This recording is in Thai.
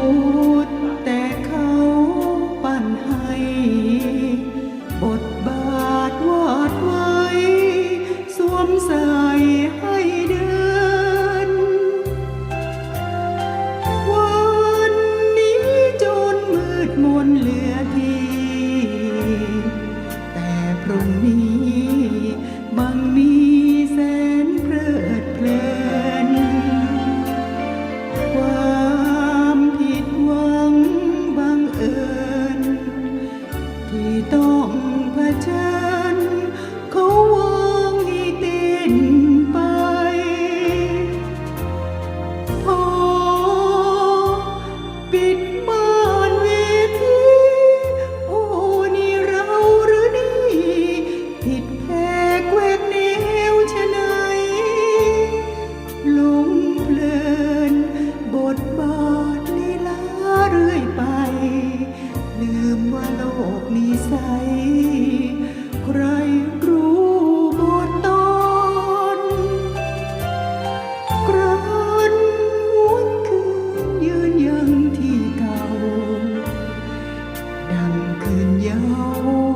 Oh. ใครรู้บุญตนกระนวนคืนยืนยังที่เก่า ดังคืนยาว